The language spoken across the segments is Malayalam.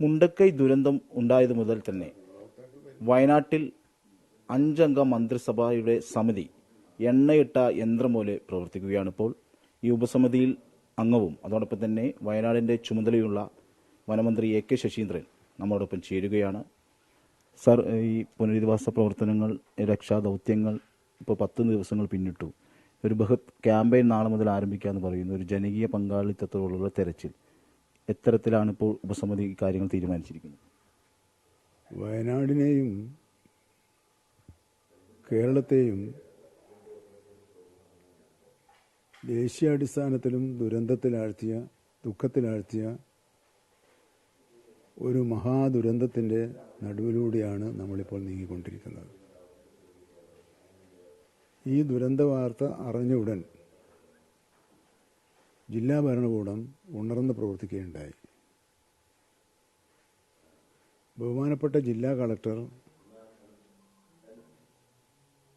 മുണ്ടക്കൈ ദുരന്തം ഉണ്ടായത് മുതൽ തന്നെ വയനാട്ടിൽ അഞ്ചംഗ മന്ത്രിസഭയുടെ സമിതി എണ്ണയിട്ട യന്ത്രം പോലെ പ്രവർത്തിക്കുകയാണ് ഇപ്പോൾ. ഈ ഉപസമിതിയിൽ അംഗവും അതോടൊപ്പം തന്നെ വയനാടിന്റെ ചുമതലയുള്ള വനമന്ത്രി എ കെ ശശീന്ദ്രൻ നമ്മോടൊപ്പം ചേരുകയാണ്. സർ ഈ പുനരധിവാസ പ്രവർത്തനങ്ങൾ രക്ഷാ ദൗത്യങ്ങൾ ഇപ്പോൾ പത്ത് ദിവസങ്ങൾ പിന്നിട്ടു. ഒരു ബൃഹത് ക്യാമ്പയിൻ നാളെ മുതൽ ആരംഭിക്കാമെന്ന് പറയുന്നു. ഒരു ജനകീയ പങ്കാളിത്തത്തോടുള്ള തെരച്ചിൽ. എത്തരത്തിലാണ് ഇപ്പോൾ ഉപസമിതി കാര്യങ്ങൾ തീരുമാനിച്ചിരിക്കുന്നത്? വയനാടിനെയും കേരളത്തെയും ദേശീയാടിസ്ഥാനത്തിലും ദുരന്തത്തിലാഴ്ത്തിയ ദുഃഖത്തിലാഴ്ത്തിയ ഒരു മഹാദുരന്തത്തിന്റെ നടുവിലൂടെയാണ് നമ്മളിപ്പോൾ നീങ്ങിക്കൊണ്ടിരിക്കുന്നത്. ഈ ദുരന്ത വാർത്ത അറിഞ്ഞ ഉടൻ ജില്ലാ ഭരണകൂടം ഉണർന്ന് പ്രവർത്തിക്കുകയുണ്ടായി. ബഹുമാനപ്പെട്ട ജില്ലാ കളക്ടർ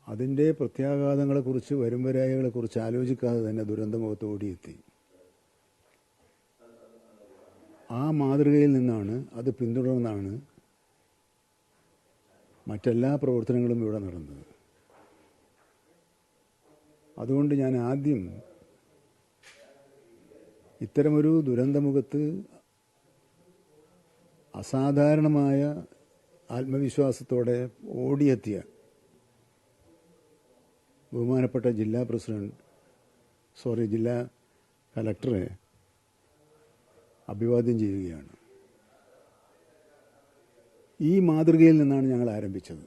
അതിന്റെ പ്രത്യാഘാതങ്ങളെക്കുറിച്ച് വരുംവരായകളെക്കുറിച്ച് ആലോചിക്കാതെ തന്നെ ദുരന്തമുഖത്ത് ഓടിയെത്തി. ആ മാതൃകയിൽ നിന്നാണ് അത് പിന്തുടർന്നാണ് മറ്റെല്ലാ പ്രവർത്തനങ്ങളും ഇവിടെ നടന്നത്. അതുകൊണ്ട് ഞാൻ ആദ്യം ഇത്തരമൊരു ദുരന്തമുഖത്ത് അസാധാരണമായ ആത്മവിശ്വാസത്തോടെ ഓടിയെത്തിയ ബഹുമാനപ്പെട്ട ജില്ലാ പ്രസിഡന്റ് സോറി ജില്ലാ കലക്ടറെ അഭിവാദ്യം ചെയ്യുകയാണ്. ഈ മാതൃകയിൽ നിന്നാണ് ഞങ്ങൾ ആരംഭിച്ചത്.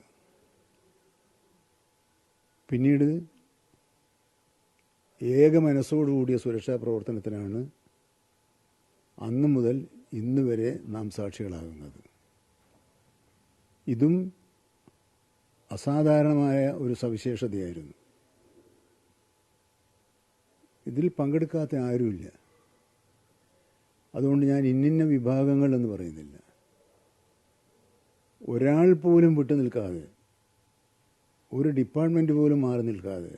പിന്നീട് ഏക മനസ്സോടുകൂടിയ സുരക്ഷാ പ്രവർത്തനത്തിനാണ് അന്നു മുതൽ ഇന്ന് വരെ നാം സാക്ഷികളാകുന്നത്. ഇതും അസാധാരണമായ ഒരു സവിശേഷതയായിരുന്നു. ഇതിൽ പങ്കെടുക്കാത്ത ആരുമില്ല. അതുകൊണ്ട് ഞാൻ ഇന്നിന്ന വിഭാഗങ്ങൾ എന്ന് പറയുന്നില്ല. ഒരാൾ പോലും വിട്ടു നിൽക്കാതെ ഒരു ഡിപ്പാർട്ട്മെന്റ് പോലും മാറി നിൽക്കാതെ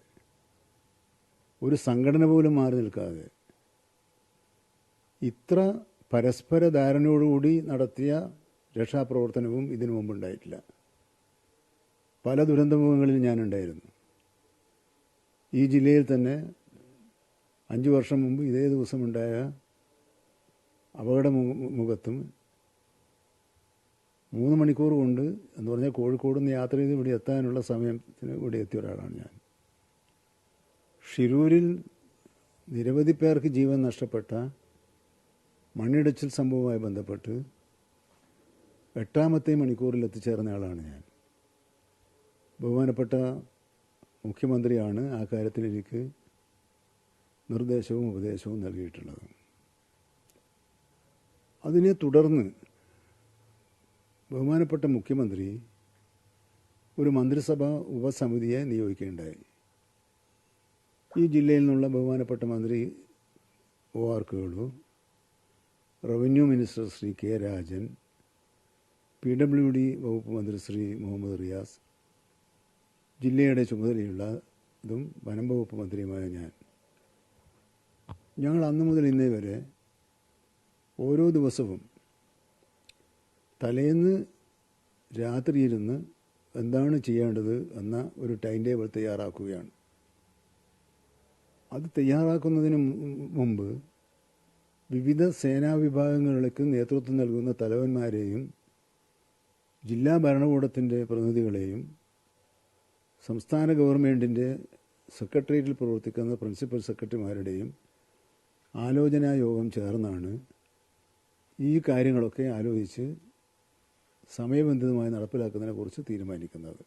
ഒരു സംഘടന പോലും മാറി നിൽക്കാതെ ഇത്ര പരസ്പര ധാരണയോടുകൂടി നടത്തിയ രക്ഷാപ്രവർത്തനവും ഇതിനു മുമ്പുണ്ടായിട്ടില്ല. പല ദുരന്തമുഖങ്ങളിൽ ഞാനുണ്ടായിരുന്നു. ഈ ജില്ലയിൽ തന്നെ അഞ്ച് വർഷം മുമ്പ് ഇതേ ദിവസമുണ്ടായ അപകട മുഖത്തും മൂന്ന് മണിക്കൂർ കൊണ്ട് എന്ന് പറഞ്ഞാൽ കോഴിക്കോട് നിന്ന് യാത്ര ചെയ്ത് ഇവിടെ എത്താനുള്ള സമയത്തിന് ഇവിടെ എത്തിയ ഒരാളാണ് ഞാൻ. ഷിരൂരിൽ നിരവധി പേർക്ക് ജീവൻ നഷ്ടപ്പെട്ട മണ്ണിടിച്ചിൽ സംഭവവുമായി ബന്ധപ്പെട്ട് എട്ടാമത്തെ മണിക്കൂറിൽ എത്തിച്ചേർന്ന ആളാണ് ഞാൻ. ബഹുമാനപ്പെട്ട മുഖ്യമന്ത്രിയാണ് ആ കാര്യത്തിൽ എനിക്ക് നിർദ്ദേശവും ഉപദേശവും നൽകിയിട്ടുള്ളത്. അതിനെ തുടർന്ന് ബഹുമാനപ്പെട്ട മുഖ്യമന്ത്രി ഒരു മന്ത്രിസഭ ഉപസമിതിയെ നിയോഗിക്കുകയുണ്ടായി. ഈ ജില്ലയിൽ നിന്നുള്ള ബഹുമാനപ്പെട്ട മന്ത്രി O R revenue minister Shri K Rajan P W D വകുപ്പ് മന്ത്രി ശ്രീ മുഹമ്മദ് റിയാസ് ജില്ലയുടെ ചുമതലയുള്ള ഇതും വനം വകുപ്പ് മന്ത്രിയുമായ ഞാൻ. ഞങ്ങൾ അന്നു മുതൽ ഇന്നേ വരെ ഓരോ ദിവസവും തലേന്ന് രാത്രിയിരുന്ന് എന്താണ് ചെയ്യേണ്ടത് എന്ന ഒരു ടൈം ടേബിൾ തയ്യാറാക്കുകയാണ്. അത് തയ്യാറാക്കുന്നതിന് മുമ്പ് വിവിധ സേനാ വിഭാഗങ്ങൾക്ക് നേതൃത്വം നൽകുന്ന തലവന്മാരെയും ജില്ലാ ഭരണകൂടത്തിന്റെ പ്രതിനിധികളെയും സംസ്ഥാന ഗവൺമെന്റിന്റെ സെക്രട്ടേറിയറ്റിൽ പ്രവർത്തിക്കുന്ന പ്രിൻസിപ്പൽ സെക്രട്ടറിമാരുടെയും ആലോചനാ യോഗം ചേർന്നാണ് ഈ കാര്യങ്ങളൊക്കെ ആലോചിച്ച് സമയബന്ധിതമായി നടപ്പിലാക്കുന്നതിനെക്കുറിച്ച് തീരുമാനിക്കുന്നത്.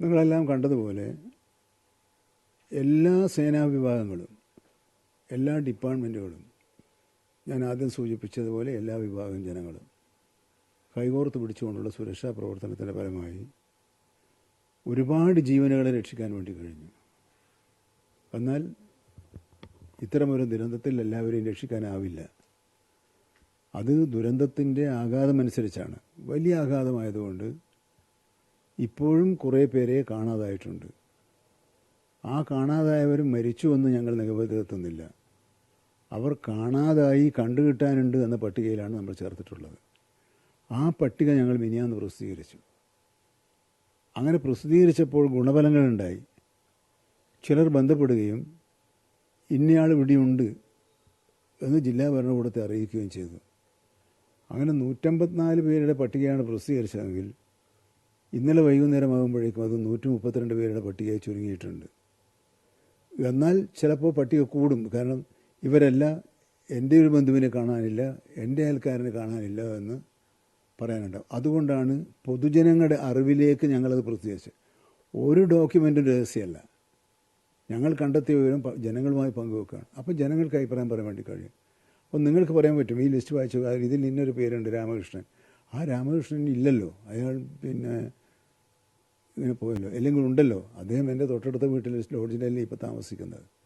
നിങ്ങളെല്ലാം കണ്ടതുപോലെ എല്ലാ സേനാ വിഭാഗങ്ങളും എല്ലാ ഡിപ്പാർട്ട്മെന്റുകളും ഞാൻ ആദ്യം സൂചിപ്പിച്ചതുപോലെ എല്ലാ വിഭാഗം ജനങ്ങളും കൈകോർത്ത് പിടിച്ചുകൊണ്ടുള്ള സുരക്ഷാ പ്രവർത്തനത്തിന്റെ ഫലമായി ഒരുപാട് ജീവനുകളെ രക്ഷിക്കാൻ വേണ്ടി കഴിഞ്ഞു. എന്നാൽ ഇത്തരമൊരു ദുരന്തത്തിൽ എല്ലാവരെയും രക്ഷിക്കാനാവില്ല. അത് ദുരന്തത്തിന്റെ ആഘാതമനുസരിച്ചാണ്. വലിയ ആഘാതമായതുകൊണ്ട് ഇപ്പോഴും കുറേ പേരെ കാണാതായിട്ടുണ്ട്. ആ കാണാതായവരും മരിച്ചുവെന്ന് ഞങ്ങൾ നിഗമനത്തിലെത്തുന്നില്ല. അവർ കാണാതായി കണ്ടുകിട്ടാനുണ്ട് എന്ന പട്ടികയിലാണ് നമ്മൾ ചേർത്തിട്ടുള്ളത്. ആ പട്ടിക ഞങ്ങൾ മിനിയാന്ന് പ്രസിദ്ധീകരിച്ചു. അങ്ങനെ പ്രസിദ്ധീകരിച്ചപ്പോൾ ഗുണഫലങ്ങളുണ്ടായി. ചിലർ ബന്ധപ്പെടുകയും ഇന്നയാൾ ഇവിടെയുണ്ട് എന്ന് ജില്ലാ ഭരണകൂടത്തെ അറിയിക്കുകയും ചെയ്തു. അങ്ങനെ നൂറ്റമ്പത്തിനാല് പേരുടെ പട്ടികയാണ് പ്രസിദ്ധീകരിച്ചതെങ്കിൽ ഇന്നലെ വൈകുന്നേരമാകുമ്പോഴേക്കും അത് നൂറ്റി മുപ്പത്തിരണ്ട് പേരുടെ പട്ടികയായി ചുരുങ്ങിയിട്ടുണ്ട്. എന്നാൽ ചിലപ്പോൾ പട്ടിക കൂടും. കാരണം ഇവരെല്ലാം എന്റെ ഒരു ബന്ധുവിനെ കാണാനില്ല എന്റെ അയൽക്കാരനെ കാണാനില്ല എന്ന് പറയാനുണ്ടാവും അതുകൊണ്ടാണ് പൊതുജനങ്ങളുടെ അറിവിലേക്ക് ഞങ്ങളത് പ്രസിദ്ധീകരിച്ചത്. ഒരു ഡോക്യുമെന്റും രഹസ്യമല്ല. ഞങ്ങൾ കണ്ടെത്തിയ വിവരം ജനങ്ങളുമായി പങ്കുവെക്കുകയാണ്. അപ്പോൾ ജനങ്ങൾക്ക് അഭിപ്രായം പറയാൻ വേണ്ടി കഴിയും. അപ്പോൾ നിങ്ങൾക്ക് പറയാൻ പറ്റും ഈ ലിസ്റ്റ് വായിച്ചു ഇതിൽ ഇന്നൊരു പേരുണ്ട് രാമകൃഷ്ണൻ. ആ രാമകൃഷ്ണൻ ഇല്ലല്ലോ. അയാൾ പിന്നെ ഇങ്ങനെ പോയല്ലോ. അല്ലെങ്കിൽ ഉണ്ടല്ലോ. അദ്ദേഹം എന്റെ തൊട്ടടുത്ത വീട്ടിൽ ലോഡ്ജിലല്ലേ ഇപ്പോൾ താമസിക്കുന്നത്.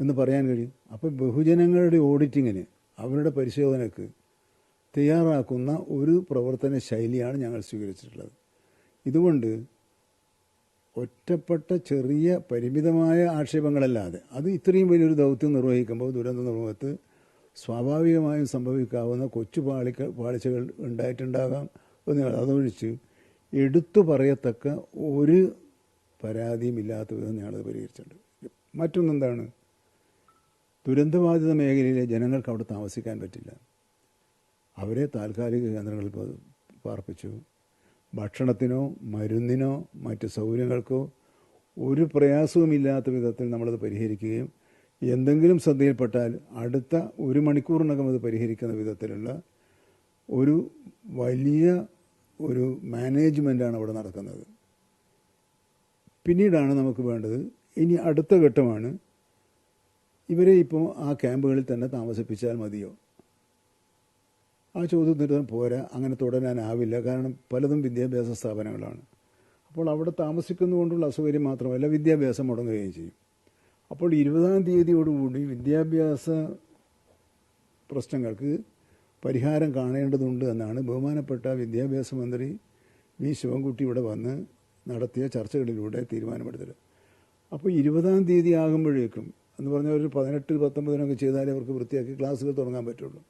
എന്ന് പറയാൻ കഴിയും. അപ്പോൾ ബഹുജനങ്ങളുടെ ഓഡിറ്റിങ്ങിന് അവരുടെ പരിശോധനയ്ക്ക് തയ്യാറാക്കുന്ന ഒരു പ്രവർത്തന ശൈലിയാണ് ഞങ്ങൾ സ്വീകരിച്ചിട്ടുള്ളത്. ഇതുകൊണ്ട് ഒറ്റപ്പെട്ട ചെറിയ പരിമിതമായ ആക്ഷേപങ്ങളല്ലാതെ അത് ഇത്രയും വലിയൊരു ദൗത്യം നിർവഹിക്കുമ്പോൾ ദുരന്ത നിർവഹത്ത് സ്വാഭാവികമായും സംഭവിക്കാവുന്ന കൊച്ചു പാളിക്ക പാളിച്ചകൾ ഉണ്ടായിട്ടുണ്ടാകാം എന്ന് അതൊഴിച്ച് എടുത്തു പറയത്തക്ക ഒരു പരാതിയും ഇല്ലാത്ത വിധം ഞങ്ങളത് പരിഹരിച്ചിട്ടുണ്ട്. മറ്റൊന്നെന്താണ്? ദുരന്തബാധിത മേഖലയിലെ ജനങ്ങൾക്ക് അവിടെ താമസിക്കാൻ പറ്റില്ല. അവരെ താൽക്കാലിക കേന്ദ്രങ്ങളിൽ പാർപ്പിച്ചു. ഭക്ഷണത്തിനോ മരുന്നിനോ മറ്റ് സൗകര്യങ്ങൾക്കോ ഒരു പ്രയാസവുമില്ലാത്ത വിധത്തിൽ നമ്മളത് പരിഹരിക്കുകയും എന്തെങ്കിലും ശ്രദ്ധയിൽപ്പെട്ടാൽ അടുത്ത ഒരു മണിക്കൂറിനകം അത് പരിഹരിക്കുന്ന വിധത്തിലുള്ള ഒരു വലിയ ഒരു മാനേജ്മെന്റാണ് അവിടെ നടക്കുന്നത്. പിന്നീടാണ് നമുക്ക് വേണ്ടത് ഇനി അടുത്ത ഘട്ടമാണ് ഇവരെ ഇപ്പോൾ ആ ക്യാമ്പുകളിൽ തന്നെ താമസിപ്പിച്ചാൽ മതിയോ? ആ ചോദ്യം ചോദ്യത്തിന് പോരാ അങ്ങനെ തുടരാനാവില്ല. കാരണം പലതും വിദ്യാഭ്യാസ സ്ഥാപനങ്ങളാണ്. അപ്പോൾ അവിടെ താമസിക്കുന്നതുകൊണ്ടുള്ള അസൗകര്യം മാത്രമല്ല വിദ്യാഭ്യാസം മുടങ്ങുകയും ചെയ്യും. അപ്പോൾ ഇരുപതാം തീയതിയോടുകൂടി വിദ്യാഭ്യാസ പ്രശ്നങ്ങൾക്ക് പരിഹാരം കാണേണ്ടതുണ്ട് എന്നാണ് ബഹുമാനപ്പെട്ട വിദ്യാഭ്യാസ മന്ത്രി വി. ശിവൻകുട്ടി ഇവിടെ വന്ന് നടത്തിയ ചർച്ചകളിലൂടെ തീരുമാനമെടുത്തത്. അപ്പോൾ ഇരുപതാം തീയതി ആകുമ്പോഴേക്കും എന്ന് പറഞ്ഞാൽ ഒരു പതിനെട്ട് പത്തൊമ്പതിനൊക്കെ ചെയ്താലേ അവർക്ക് വൃത്തിയാക്കി ക്ലാസ്സുകൾ തുടങ്ങാൻ പറ്റുള്ളൂ.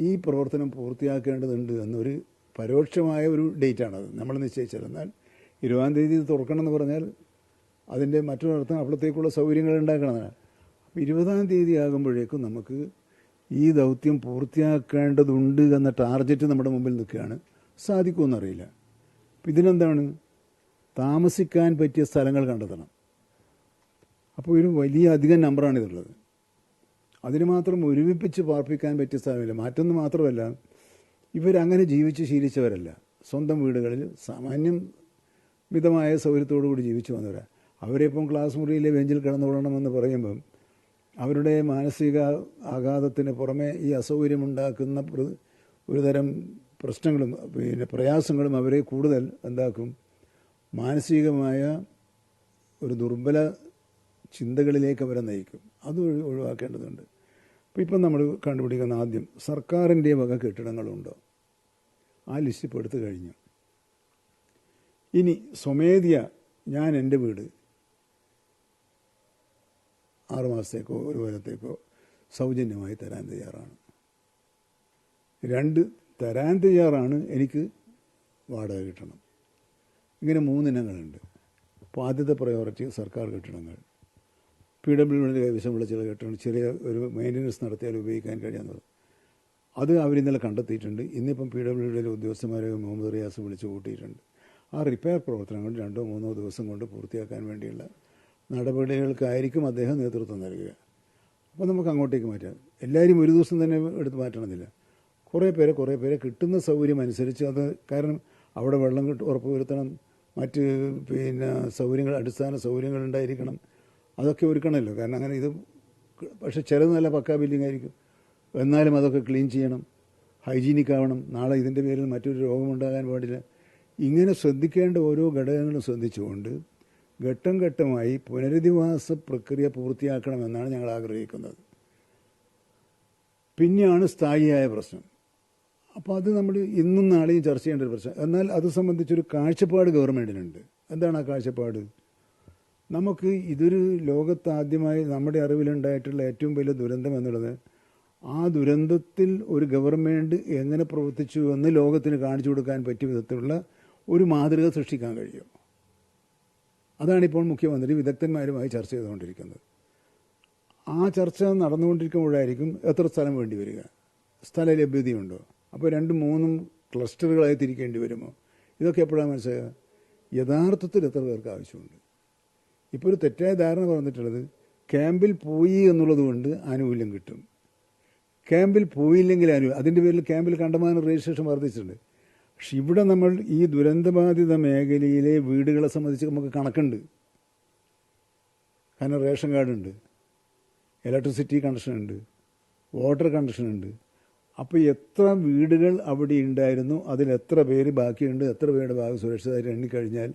ഈ പ്രവർത്തനം പൂർത്തിയാക്കേണ്ടതുണ്ട് എന്നൊരു പരോക്ഷമായ ഒരു ഡേറ്റാണത്. നമ്മൾ നിശ്ചയിച്ചത്. എന്നാൽ ഇരുപതാം തീയതി തുറക്കണം എന്ന് പറഞ്ഞാൽ അതിന്റെ മറ്റൊരർത്ഥം അപ്പോഴത്തേക്കുള്ള സൗകര്യങ്ങൾ ഉണ്ടാക്കണമെന്നാണ് അപ്പോൾ ഇരുപതാം തീയതി ആകുമ്പോഴേക്കും നമുക്ക് ഈ ദൗത്യം പൂർത്തിയാക്കേണ്ടതുണ്ട് എന്ന ടാർഗറ്റ് നമ്മുടെ മുമ്പിൽ നിൽക്കുകയാണ്. സാധിക്കുമെന്നറിയില്ല അപ്പം ഇതിനെന്താണ്? താമസിക്കാൻ പറ്റിയ സ്ഥലങ്ങൾ കണ്ടെത്തണം. അപ്പോൾ ഒരു വലിയ അധികം നമ്പറാണ് ഇതുള്ളത് അതിന് മാത്രം ഒരുമിപ്പിച്ച് പാർപ്പിക്കാൻ പറ്റിയ സ്ഥലമില്ല മാറ്റൊന്ന് മാത്രമല്ല ഇവരങ്ങനെ ജീവിച്ച് ശീലിച്ചവരല്ല. സ്വന്തം വീടുകളിൽ സാമാന്യം മിതമായ സൗകര്യത്തോടു കൂടി ജീവിച്ചു വന്നവരാണ് അവരിപ്പം ക്ലാസ് മുറിയിലെ ബെഞ്ചിൽ കിടന്നുകൊള്ളണമെന്ന് പറയുമ്പം അവരുടെ മാനസിക ആഘാതത്തിന് പുറമെ ഈ അസൗകര്യമുണ്ടാക്കുന്ന ഒരുതരം പ്രശ്നങ്ങളും പിന്നെ പ്രയാസങ്ങളും അവരെ കൂടുതൽ എന്താക്കും? മാനസികമായ ഒരു ദുർബല ചിന്തകളിലേക്ക് അവരെ നയിക്കും. അത് ഒഴി- ഒഴിവാക്കേണ്ടതുണ്ട്. അപ്പോൾ ഇപ്പം നമ്മൾ കണ്ടുപിടിക്കുന്ന ആദ്യം സർക്കാരിന്റെ വക കെട്ടിടങ്ങളുണ്ടോ? ആ ലിസ്റ്റ് ഇപ്പോൾ എടുത്തു കഴിഞ്ഞു. ഇനി സ്വമേധ്യ ഞാൻ എന്റെ വീട് ആറുമാസത്തേക്കോ ഒരു കൊല്ലത്തേക്കോ സൗജന്യമായി തരാൻ തയ്യാറാണ്. രണ്ട് തരാൻ തയ്യാറാണ് എനിക്ക് വാടക കിട്ടണം. ഇങ്ങനെ മൂന്നിനങ്ങളുണ്ട്. അപ്പോൾ ആദ്യത്തെ പ്രയോറിറ്റി സർക്കാർ കെട്ടിടങ്ങൾ. പി ഡബ്ല്യു ഡിയുടെ കൈവശമുള്ള ചില കെട്ടിടങ്ങൾ ചെറിയ ഒരു മെയിന്റനൻസ് നടത്തിയാൽ ഉപയോഗിക്കാൻ കഴിയുന്നത് അത് അവരിന്നലെ കണ്ടെത്തിയിട്ടുണ്ട്. ഇന്നിപ്പം പി ഡബ്ല്യു ഡിയിലെ ഉദ്യോഗസ്ഥന്മാരെ മുഹമ്മദ് റിയാസ് വിളിച്ചു കൂട്ടിയിട്ടുണ്ട്. ആ റിപ്പയർ പ്രവർത്തനങ്ങൾ രണ്ടോ മൂന്നോ ദിവസം കൊണ്ട് പൂർത്തിയാക്കാൻ വേണ്ടിയുള്ള നടപടികൾക്കായിരിക്കും അദ്ദേഹം നേതൃത്വം നൽകുക. അപ്പോൾ നമുക്ക് അങ്ങോട്ടേക്ക് മാറ്റാം. എല്ലാവരും ഒരു ദിവസം തന്നെ എടുത്ത് മാറ്റണമെന്നില്ല. കുറേ പേരെ കുറേ പേരെ കിട്ടുന്ന സൗകര്യം അനുസരിച്ച് അത് കാരണം അവിടെ വെള്ളം കിട്ടും ഉറപ്പ് വരുത്തണം മറ്റ് പിന്നെ സൗകര്യങ്ങൾ അടിസ്ഥാന സൗകര്യങ്ങൾ ഉണ്ടായിരിക്കണം. അതൊക്കെ ഒരുക്കണമല്ലോ. കാരണം അങ്ങനെ ഇത് പക്ഷെ ചിലത് നല്ല പക്കാ ബില്ലിംഗ് ആയിരിക്കും. എന്നാലും അതൊക്കെ ക്ലീൻ ചെയ്യണം. ഹൈജീനിക് ആവണം. നാളെ ഇതിന്റെ പേരിൽ മറ്റൊരു രോഗമുണ്ടാകാൻ പാടില്ല. ഇങ്ങനെ ശ്രദ്ധിക്കേണ്ട ഓരോ ഘടകങ്ങളും ശ്രദ്ധിച്ചുകൊണ്ട് ഘട്ടം ഘട്ടമായി പുനരധിവാസ പ്രക്രിയ പൂർത്തിയാക്കണമെന്നാണ് ഞങ്ങൾ ആഗ്രഹിക്കുന്നത്. പിന്നെയാണ് സ്ഥായിയായ പ്രശ്നം. അപ്പോൾ അത് നമ്മൾ ഇന്നും നാളെയും ചർച്ച ചെയ്യേണ്ട ഒരു പ്രശ്നം. എന്നാൽ അത് സംബന്ധിച്ചൊരു കാഴ്ചപ്പാട് ഗവൺമെന്റിനുണ്ട് എന്താണ് ആ കാഴ്ചപ്പാട്? നമുക്ക് ഇതൊരു ലോകത്താദ്യമായി നമ്മുടെ അറിവിലുണ്ടായിട്ടുള്ള ഏറ്റവും വലിയ ദുരന്തം എന്നുള്ളത് ആ ദുരന്തത്തിൽ ഒരു ഗവൺമെന്റ് എങ്ങനെ പ്രവർത്തിച്ചു എന്ന് ലോകത്തിന് കാണിച്ചു കൊടുക്കാൻ പറ്റിയ വിധത്തിലുള്ള ഒരു മാതൃക സൃഷ്ടിക്കാൻ കഴിയും. അതാണിപ്പോൾ മുഖ്യമന്ത്രി വിദഗ്ധന്മാരുമായി ചർച്ച ചെയ്തുകൊണ്ടിരിക്കുന്നത്. ആ ചർച്ച നടന്നുകൊണ്ടിരിക്കുമ്പോഴായിരിക്കും എത്ര സ്ഥലം വേണ്ടി വരിക? സ്ഥല ലഭ്യതയുണ്ടോ? അപ്പോൾ രണ്ടും മൂന്നും ക്ലസ്റ്ററുകളായി തിരിക്കേണ്ടി വരുമോ? ഇതൊക്കെ എപ്പോഴാണ് മനസ്സിലാക്കുക യഥാർത്ഥത്തിൽ എത്ര പേർക്ക് ആവശ്യമുണ്ട്? ഇപ്പോൾ ഒരു തെറ്റായ ധാരണ പറഞ്ഞിട്ടുള്ളത് ക്യാമ്പിൽ പോയി എന്നുള്ളത് കൊണ്ട് ആനുകൂല്യം കിട്ടും. ക്യാമ്പിൽ പോയില്ലെങ്കിൽ അനു അതിന്റെ പേരിൽ ക്യാമ്പിൽ കണ്ടമാനം രജിസ്ട്രേഷൻ വർദ്ധിച്ചിട്ടുണ്ട്. പക്ഷെ ഇവിടെ നമ്മൾ ഈ ദുരന്തബാധിത മേഖലയിലെ വീടുകളെ സംബന്ധിച്ച് നമുക്ക് കണക്കുണ്ട്. കാരണം റേഷൻ കാർഡുണ്ട് ഇലക്ട്രിസിറ്റി കണക്ഷൻ ഉണ്ട് വാട്ടർ കണക്ഷൻ ഉണ്ട്. അപ്പോൾ എത്ര വീടുകൾ അവിടെ ഉണ്ടായിരുന്നു അതിൽ എത്ര പേര് ബാക്കിയുണ്ട് എത്ര പേരുടെ ഭാഗം സുരക്ഷിതമായിട്ട് എണ്ണിക്കഴിഞ്ഞാൽ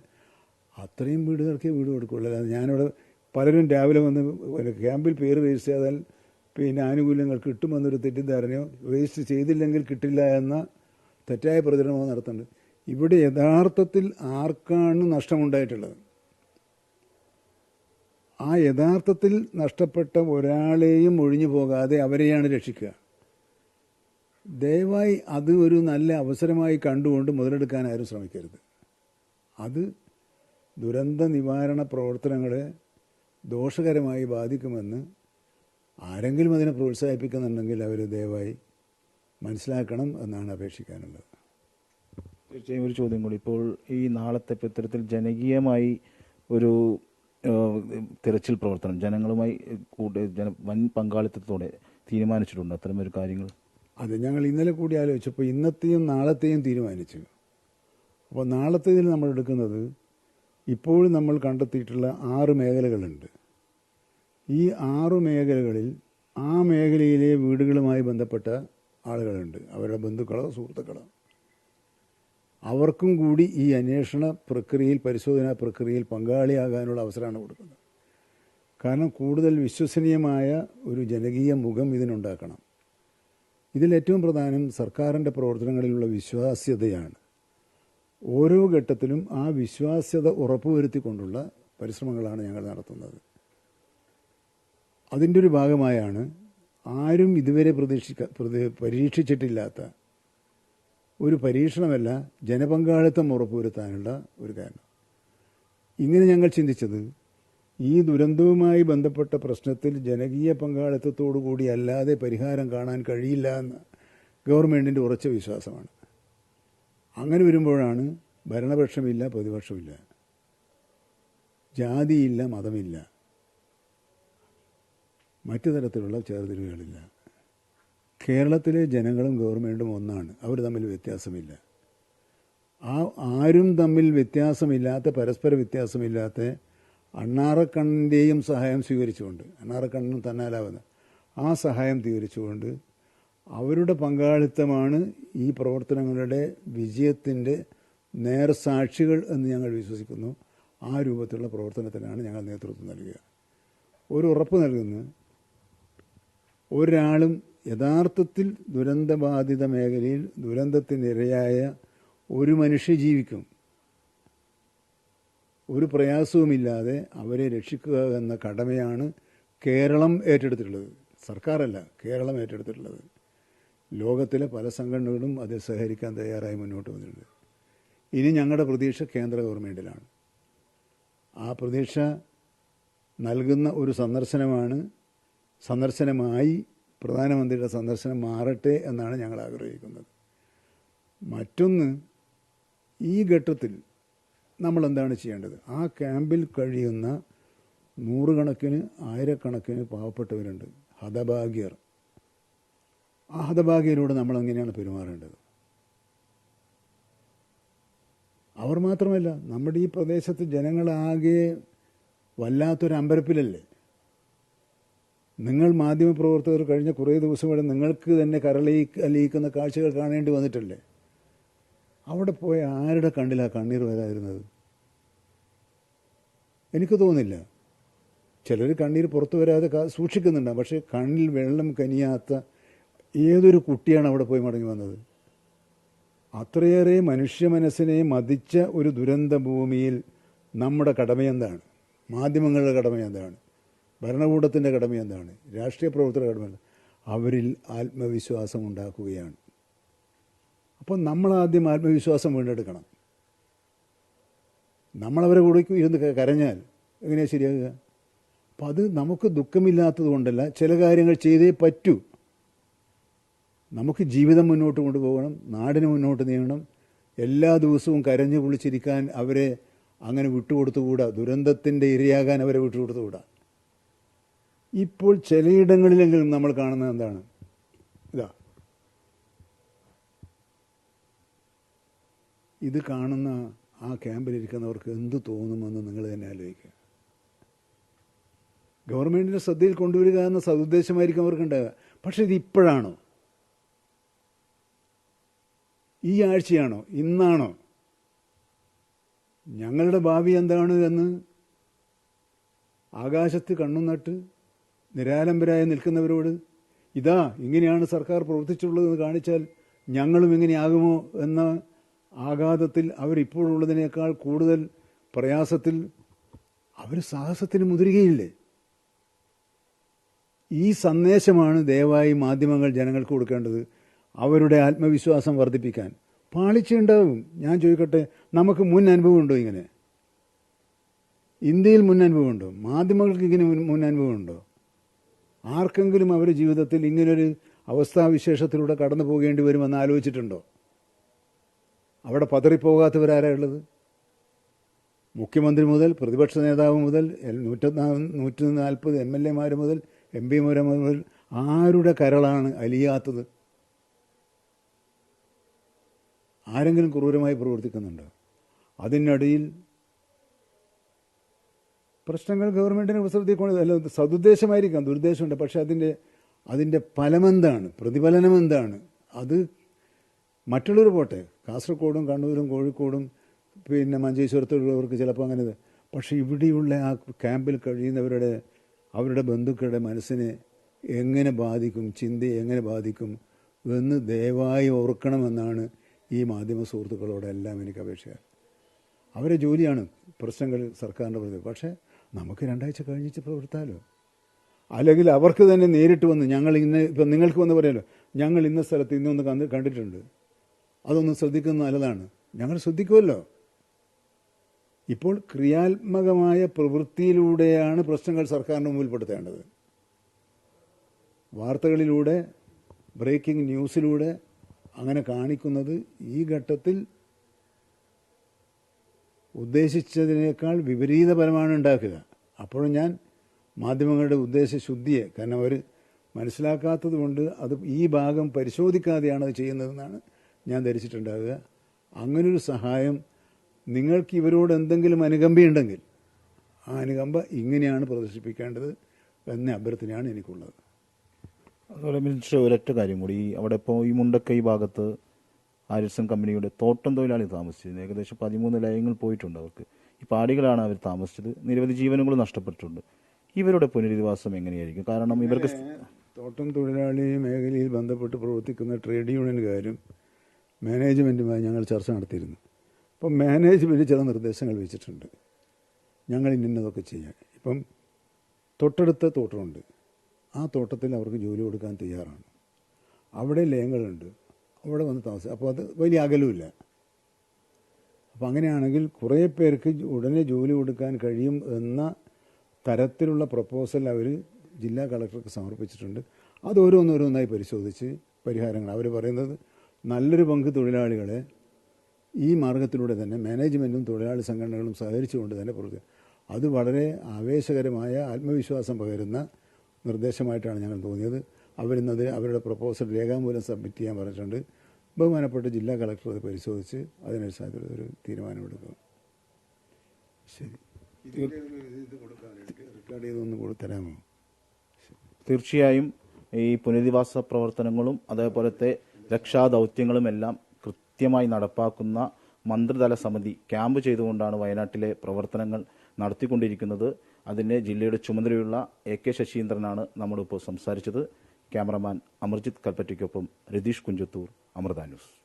അത്രയും വീടുകൾക്കേ വീട് കൊടുക്കുള്ളൂ. അല്ലാതെ ഞാനിവിടെ പലരും രാവിലെ വന്ന് ക്യാമ്പിൽ പേര് രജിസ്റ്റർ ചെയ്താൽ പിന്നെ ആനുകൂല്യങ്ങൾ കിട്ടുമെന്നൊരു തെറ്റിദ്ധാരണയോ രജിസ്റ്റർ ചെയ്തില്ലെങ്കിൽ കിട്ടില്ല എന്ന തെറ്റായ പ്രചരണമോ നടത്തുന്നുണ്ട്. ഇവിടെ യഥാർത്ഥത്തിൽ ആർക്കാണ് നഷ്ടമുണ്ടായിട്ടുള്ളത്? ആ യഥാർത്ഥത്തിൽ നഷ്ടപ്പെട്ട ഒരാളെയും ഒഴിഞ്ഞു പോകാതെ അവരെയാണ് രക്ഷിക്കുക. ദയവായി അത് ഒരു നല്ല അവസരമായി കണ്ടുകൊണ്ട് മുതലെടുക്കാൻ ആരും ശ്രമിക്കരുത്. അത് ദുരന്ത നിവാരണ പ്രവർത്തനങ്ങളെ ദോഷകരമായി ബാധിക്കുമെന്ന് ആരെങ്കിലും അതിനെ പ്രോത്സാഹിപ്പിക്കുന്നുണ്ടെങ്കിൽ അവർ ദയവായി മനസ്സിലാക്കണം എന്നാണ് അപേക്ഷിക്കാനുള്ളത്. തീർച്ചയായും ഒരു ചോദ്യം കൂടി. ഇപ്പോൾ ഈ നാളത്തെ ഇത്തരത്തിൽ ജനകീയമായി ഒരു തിരച്ചിൽ പ്രവർത്തനം ജനങ്ങളുമായി കൂട്ട ജന വൻ പങ്കാളിത്തത്തോടെ തീരുമാനിച്ചിട്ടുണ്ട്. അത്തരം ഒരു കാര്യങ്ങൾ? അതെ ഞങ്ങൾ ഇന്നലെ കൂടി ആലോചിച്ചപ്പോൾ ഇന്നത്തെയും നാളത്തെയും തീരുമാനിച്ചു. അപ്പോൾ നാളത്തേതിൽ നമ്മൾ എടുക്കുന്നത് ഇപ്പോഴും നമ്മൾ കണ്ടെത്തിയിട്ടുള്ള ആറ് മേഖലകളുണ്ട്. ഈ ആറു മേഖലകളിൽ ആ മേഖലയിലെ വീടുകളുമായി ബന്ധപ്പെട്ട ആളുകളുണ്ട്. അവരുടെ ബന്ധുക്കളോ സുഹൃത്തുക്കളോ. അവർക്കും കൂടി ഈ അന്വേഷണ പ്രക്രിയയിൽ പരിശോധനാ പ്രക്രിയയിൽ പങ്കാളിയാകാനുള്ള അവസരമാണ് കൊടുക്കുന്നത്. കാരണം കൂടുതൽ വിശ്വസനീയമായ ഒരു ജനകീയ മുഖം ഇതിനുണ്ടാക്കണം. ഇതിലേറ്റവും പ്രധാനം സർക്കാരിന്റെ പ്രവർത്തനങ്ങളിലുള്ള വിശ്വാസ്യതയാണ്. ഓരോ ഘട്ടത്തിലും ആ വിശ്വാസ്യത ഉറപ്പുവരുത്തിക്കൊണ്ടുള്ള പരിശ്രമങ്ങളാണ് ഞങ്ങൾ നടത്തുന്നത്. അതിന്റെ ഒരു ഭാഗമായാണ് ആരും ഇതുവരെ പ്രതീക്ഷിക്ക പ്രതി- പരീക്ഷിച്ചിട്ടില്ലാത്ത ഒരു പരീക്ഷണമല്ല ജനപങ്കാളിത്തം ഉറപ്പുവരുത്താനുള്ള ഒരു കാരണം. ഇങ്ങനെ ഞങ്ങൾ ചിന്തിച്ചത് ഈ ദുരന്തവുമായി ബന്ധപ്പെട്ട പ്രശ്നത്തിൽ ജനകീയ പങ്കാളിത്തത്തോടു കൂടി അല്ലാതെ പരിഹാരം കാണാൻ കഴിയില്ല എന്ന ഗവൺമെന്റിന്റെ ഉറച്ച വിശ്വാസമാണ്. അങ്ങനെ വരുമ്പോഴാണ് ഭരണപക്ഷമില്ല പ്രതിപക്ഷമില്ല. ജാതിയില്ല മതമില്ല. മറ്റു തരത്തിലുള്ള ചേർതിരിവുകളില്ല കേരളത്തിലെ ജനങ്ങളും ഗവൺമെന്റും ഒന്നാണ്. അവർ തമ്മിൽ വ്യത്യാസമില്ല. ആ ആരും തമ്മിൽ വ്യത്യാസമില്ലാത്ത പരസ്പര വ്യത്യാസമില്ലാത്ത അണ്ണാറക്കണ്ണിന്റെയും സഹായം സ്വീകരിച്ചുകൊണ്ട് അണ്ണാറക്കണ്ണനും തന്നാലാവുന്ന ആ സഹായം സ്വീകരിച്ചുകൊണ്ട് അവരുടെ പങ്കാളിത്തമാണ് ഈ പ്രവർത്തനങ്ങളുടെ വിജയത്തിന്റെ നേർസാക്ഷികൾ എന്ന് ഞങ്ങൾ വിശ്വസിക്കുന്നു. ആ രൂപത്തിലുള്ള പ്രവർത്തനത്തിനാണ് ഞങ്ങൾ നേതൃത്വം നൽകുക. ഒരു ഉറപ്പ് നൽകുന്നു. ഒരാളും യഥാർത്ഥത്തിൽ ദുരന്തബാധിത മേഖലയിൽ ദുരന്തത്തിനിരയായ ഒരു മനുഷ്യ ജീവിക്കും. ഒരു പ്രയാസവുമില്ലാതെ അവരെ രക്ഷിക്കുക എന്ന കടമയാണ് കേരളം ഏറ്റെടുത്തിട്ടുള്ളത്. സർക്കാരല്ല കേരളം ഏറ്റെടുത്തിട്ടുള്ളത്. ലോകത്തിലെ പല സംഘടനകളും അതിൽ സഹകരിക്കാൻ തയ്യാറായി മുന്നോട്ട് വന്നിട്ടുണ്ട്. ഇനി ഞങ്ങളുടെ പ്രതീക്ഷ കേന്ദ്ര ഗവൺമെന്റിലാണ് ആ പ്രതീക്ഷ നൽകുന്ന ഒരു സന്ദർശനമാണ് സന്ദർശനമായി പ്രധാനമന്ത്രിയുടെ സന്ദർശനം മാറട്ടെ എന്നാണ് ഞങ്ങൾ ആഗ്രഹിക്കുന്നത്. മറ്റൊന്ന് ഈ ഘട്ടത്തിൽ നമ്മൾ എന്താണ് ചെയ്യേണ്ടത്? ആ ക്യാമ്പിൽ കഴിയുന്ന നൂറുകണക്കിന് ആയിരക്കണക്കിന് പാവപ്പെട്ടവരുണ്ട്. ഹതഭാഗ്യർ. ആ ഹതഭാഗ്യയിലൂടെ നമ്മൾ എങ്ങനെയാണ് പെരുമാറേണ്ടത്? അവർ മാത്രമല്ല നമ്മുടെ ഈ പ്രദേശത്ത് ജനങ്ങളാകെ വല്ലാത്തൊരു അമ്പരപ്പിലല്ലേ? നിങ്ങൾ മാധ്യമപ്രവർത്തകർ കഴിഞ്ഞ കുറേ ദിവസമായി നിങ്ങൾക്ക് തന്നെ കരളി അലിയിക്കുന്ന കാഴ്ചകൾ കാണേണ്ടി വന്നിട്ടല്ലേ? അവിടെ പോയ ആരുടെ കണ്ണിലാ കണ്ണീർ വരാതിരുന്നത്? എനിക്ക് തോന്നില്ല ചിലർ കണ്ണീർ പുറത്തു വരാതെ സൂക്ഷിക്കുന്നുണ്ടാകും പക്ഷേ കണ്ണിൽ വെള്ളം കനിയാത്ത ഏതൊരു കുട്ടിയാണ് അവിടെ പോയി മടങ്ങി വന്നത്? അത്രയേറെ മനുഷ്യ മനസ്സിനെ മതിച്ച ഒരു ദുരന്ത ഭൂമിയിൽ നമ്മുടെ കടമയെന്താണ്? മാധ്യമങ്ങളുടെ കടമ എന്താണ് ഭരണകൂടത്തിന്റെ കടമ എന്താണ് രാഷ്ട്രീയ പ്രവർത്തകരുടെ കടമ? അവരിൽ ആത്മവിശ്വാസം ഉണ്ടാക്കുകയാണ്. അപ്പോൾ നമ്മളാദ്യം ആത്മവിശ്വാസം വീണ്ടെടുക്കണം. നമ്മളവരെ കൂടെ ഇരുന്ന് കരഞ്ഞാൽ എങ്ങനെയാണ് ശരിയാകുക? അപ്പം അത് നമുക്ക് ദുഃഖമില്ലാത്തത് കൊണ്ടല്ല ചില കാര്യങ്ങൾ ചെയ്തേ പറ്റൂ. നമുക്ക് ജീവിതം മുന്നോട്ട് കൊണ്ടുപോകണം നാടിന് മുന്നോട്ട് നീങ്ങണം. എല്ലാ ദിവസവും കരഞ്ഞു കുളിച്ചിരിക്കാൻ അവരെ അങ്ങനെ വിട്ടുകൊടുത്തുകൂടാ. ദുരന്തത്തിന്റെ ഇരയാകാൻ അവരെ വിട്ടുകൊടുത്തുകൂടാ. ഇപ്പോൾ ചിലയിടങ്ങളിലെങ്കിലും നമ്മൾ കാണുന്നത് എന്താണ്? ഇതാ. ഇത് കാണുന്ന ആ ക്യാമ്പിലിരിക്കുന്നവർക്ക് എന്ത് തോന്നുമെന്ന് നിങ്ങൾ തന്നെ ആലോചിക്കുക. ഗവൺമെന്റിന്റെ ശ്രദ്ധയിൽ കൊണ്ടുവരിക എന്ന സതുദ്ദേശമായിരിക്കും അവർക്കുണ്ടാകുക പക്ഷേ ഇത് ഇപ്പോഴാണോ? ഈ ആഴ്ചയാണോ? ഇന്നാണോ? ഞങ്ങളുടെ ഭാവി എന്താണ് എന്ന് ആകാശത്ത് കണ്ണുനട്ട് നിരാലംബരായി നിൽക്കുന്നവരോട് ഇതാ ഇങ്ങനെയാണ് സർക്കാർ പ്രവർത്തിച്ചുള്ളതെന്ന് കാണിച്ചാൽ ഞങ്ങളും ഇങ്ങനെയാകുമോ? എന്ന ആഘാതത്തിൽ അവരിപ്പോഴുള്ളതിനേക്കാൾ കൂടുതൽ പ്രയാസത്തിൽ അവർ സാഹസത്തിന് മുതിരുകയില്ലേ? ഈ സന്ദേശമാണ് ദയവായി മാധ്യമങ്ങൾ ജനങ്ങൾക്ക് കൊടുക്കേണ്ടത്. അവരുടെ ആത്മവിശ്വാസം വർദ്ധിപ്പിക്കാൻ. പാളിച്ചുണ്ടാവും ഞാൻ ചോദിക്കട്ടെ നമുക്ക് മുൻ അനുഭവം ഉണ്ടോ ഇങ്ങനെ? ഇന്ത്യയിൽ മുൻ അനുഭവം ഉണ്ടോ മാധ്യമങ്ങൾക്ക് ഇങ്ങനെ മുൻ- അനുഭവമുണ്ടോ ആർക്കെങ്കിലും അവരുടെ ജീവിതത്തിൽ ഇങ്ങനൊരു അവസ്ഥാവിശേഷത്തിലൂടെ കടന്നു പോകേണ്ടി വരുമെന്ന് ആലോചിച്ചിട്ടുണ്ടോ? അവിടെ പതറിപ്പോകാത്തവരാരാ ഉള്ളത്? മുഖ്യമന്ത്രി മുതൽ പ്രതിപക്ഷ നേതാവ് മുതൽ നൂറ്റാ നൂറ്റി നാൽപ്പത് എം എൽ എമാർ മുതൽ എം പിമാർ മുതൽ ആരുടെ കരളാണ് അലിയാത്തത്? ആരെങ്കിലും ക്രൂരമായി പ്രവർത്തിക്കുന്നുണ്ടോ? അതിനിടയിൽ പ്രശ്നങ്ങൾ ഗവൺമെന്റിനെ ശ്രദ്ധിക്കുന്നത് അല്ല സതുദ്ദേശമായിരിക്കാം ദുരുദ്ദേശമുണ്ട്. പക്ഷേ അതിന്റെ അതിന്റെ ഫലമെന്താണ്? പ്രതിഫലനം എന്താണ് അത് മറ്റുള്ളവർ പോട്ടെ. കാസർഗോഡും കണ്ണൂരും കോഴിക്കോടും പിന്നെ മഞ്ചേശ്വരത്തുള്ളവർക്ക് ചിലപ്പോൾ അങ്ങനെ പക്ഷേ ഇവിടെയുള്ള ആ ക്യാമ്പിൽ കഴിയുന്നവരുടെ അവരുടെ ബന്ധുക്കളുടെ മനസ്സിനെ എങ്ങനെ ബാധിക്കും? ചിന്തയെ എങ്ങനെ ബാധിക്കും? എന്ന് ദയവായി ഓർക്കണമെന്നാണ് ഈ മാധ്യമ സുഹൃത്തുക്കളോടെല്ലാം എനിക്ക് അപേക്ഷയാണ്. അവരെ ജോലിയാണ് പ്രശ്നങ്ങൾ സർക്കാരിന്റെ പ്രതി. പക്ഷേ നമുക്ക് രണ്ടാഴ്ച കഴിഞ്ഞിട്ട് പ്രവർത്താലോ? അല്ലെങ്കിൽ അവർക്ക് തന്നെ നേരിട്ട് വന്ന് ഞങ്ങൾ ഇന്ന് ഇപ്പം നിങ്ങൾക്ക് വന്ന് പറയാലോ ഞങ്ങൾ ഇന്ന സ്ഥലത്ത് ഇന്നൊന്ന് കണ്ട് കണ്ടിട്ടുണ്ട്. അതൊന്ന് ശ്രദ്ധിക്കുന്നത് നല്ലതാണ്. ഞങ്ങൾ ശ്രദ്ധിക്കുമല്ലോ. ഇപ്പോൾ ക്രിയാത്മകമായ പ്രവൃത്തിയിലൂടെയാണ് പ്രശ്നങ്ങൾ സർക്കാരിന് മുമ്പിൽപ്പെടുത്തേണ്ടത്. വാർത്തകളിലൂടെ ബ്രേക്കിംഗ് ന്യൂസിലൂടെ അങ്ങനെ കാണിക്കുന്നത് ഈ ഘട്ടത്തിൽ ഉദ്ദേശിച്ചതിനേക്കാൾ വിപരീതപരമാണ് ഉണ്ടാക്കുക. അപ്പോഴും ഞാൻ മാധ്യമങ്ങളുടെ ഉദ്ദേശശുദ്ധിയെ കാരണം അവർ മനസ്സിലാക്കാത്തത് കൊണ്ട് അത് ഈ ഭാഗം പരിശോധിക്കാതെയാണ് അത് ചെയ്യുന്നതെന്നാണ് ഞാൻ ധരിച്ചിട്ടുണ്ടാകുക അങ്ങനൊരു സഹായം നിങ്ങൾക്ക് ഇവരോട് എന്തെങ്കിലും അനുകമ്പയുണ്ടെങ്കിൽ ആ അനുകമ്പ ഇങ്ങനെയാണ് പ്രദർശിപ്പിക്കേണ്ടത് എന്ന അഭ്യർത്ഥനയാണ് എനിക്കുള്ളത്. അതുപോലെ മിനിസ്റ്റർ ഒരൊറ്റ കാര്യം കൂടി. ഈ അവിടെ ഇപ്പോൾ ഈ മുണ്ടക്കൈ ഭാഗത്ത് ആര്യസൺ കമ്പനിയുടെ തോട്ടം തൊഴിലാളി താമസിച്ചിരുന്നത് ഏകദേശം പതിമൂന്ന് ലയങ്ങൾ പോയിട്ടുണ്ട് അവർക്ക്. ഈ പാടികളാണ് അവർ താമസിച്ചത്. നിരവധി ജീവനുകൾ നഷ്ടപ്പെട്ടിട്ടുണ്ട്. ഇവരുടെ പുനരധിവാസം എങ്ങനെയായിരിക്കും? കാരണം ഇവർക്ക് തോട്ടം തൊഴിലാളി മേഖലയിൽ ബന്ധപ്പെട്ട് പ്രവർത്തിക്കുന്ന ട്രേഡ് യൂണിയനുകാരും മാനേജ്മെന്റുമായി ഞങ്ങൾ ചർച്ച നടത്തിയിരുന്നു. അപ്പം മാനേജ്മെന്റ് ചില നിർദ്ദേശങ്ങൾ വെച്ചിട്ടുണ്ട്. ഞങ്ങൾ ഇന്നതൊക്കെ ചെയ്യാൻ ഇപ്പം തൊട്ടടുത്ത തോട്ടമുണ്ട്. ആ തോട്ടത്തിൽ അവർക്ക് ജോലി കൊടുക്കാൻ തയ്യാറാണ്. അവിടെ ലയങ്ങളുണ്ട്. അവിടെ വന്ന് താമസം അപ്പോൾ അത് വലിയ അകലുമില്ല. അപ്പോൾ അങ്ങനെയാണെങ്കിൽ കുറേ പേർക്ക് ഉടനെ ജോലി കൊടുക്കാൻ കഴിയും എന്ന തരത്തിലുള്ള പ്രപ്പോസൽ അവർ ജില്ലാ കളക്ടർക്ക് സമർപ്പിച്ചിട്ടുണ്ട്. അത് ഓരോന്നോരോന്നായി പരിശോധിച്ച് പരിഹാരങ്ങൾ. അവർ പറയുന്നത് നല്ലൊരു പങ്ക് തൊഴിലാളികളെ ഈ മാർഗത്തിലൂടെ തന്നെ മാനേജ്മെന്റും തൊഴിലാളി സംഘടനകളും സഹകരിച്ചുകൊണ്ട് തന്നെ പുറത്തു അത് വളരെ ആവേശകരമായ ആത്മവിശ്വാസം പകരുന്ന നിർദ്ദേശമായിട്ടാണ് ഞങ്ങൾ തോന്നിയത്. അവരിന്നത് അവരുടെ പ്രപ്പോസൽ രേഖാമൂലം സബ്മിറ്റ് ചെയ്യാൻ പറഞ്ഞിട്ടുണ്ട്. ബഹുമാനപ്പെട്ട ജില്ലാ കളക്ടർ അത് പരിശോധിച്ച് അതിനനുസരിച്ച് ഒരു തീരുമാനമെടുക്കും ശരി. റെക്കോർഡ് ചെയ്തൊന്ന് കൊടുത്തരാമോ തരാമോ? തീർച്ചയായും ഈ പുനരധിവാസ പ്രവർത്തനങ്ങളും അതേപോലത്തെ രക്ഷാദൗത്യങ്ങളും എല്ലാം കൃത്യമായി നടപ്പാക്കുന്ന മന്ത്രിതല സമിതി ക്യാമ്പ് ചെയ്തുകൊണ്ടാണ് വയനാട്ടിലെ പ്രവർത്തനങ്ങൾ നടത്തിക്കൊണ്ടിരിക്കുന്നത്. അതിന് ജില്ലയുടെ ചുമതലയുള്ള എ കെ ശശീന്ദ്രനാണ് നമ്മളിപ്പോൾ സംസാരിച്ചത്. ക്യാമറമാൻ അമർജിത് കൽപ്പറ്റയ്ക്കൊപ്പം രതീഷ് കുഞ്ചത്തൂർ അമൃത ന്യൂസ്.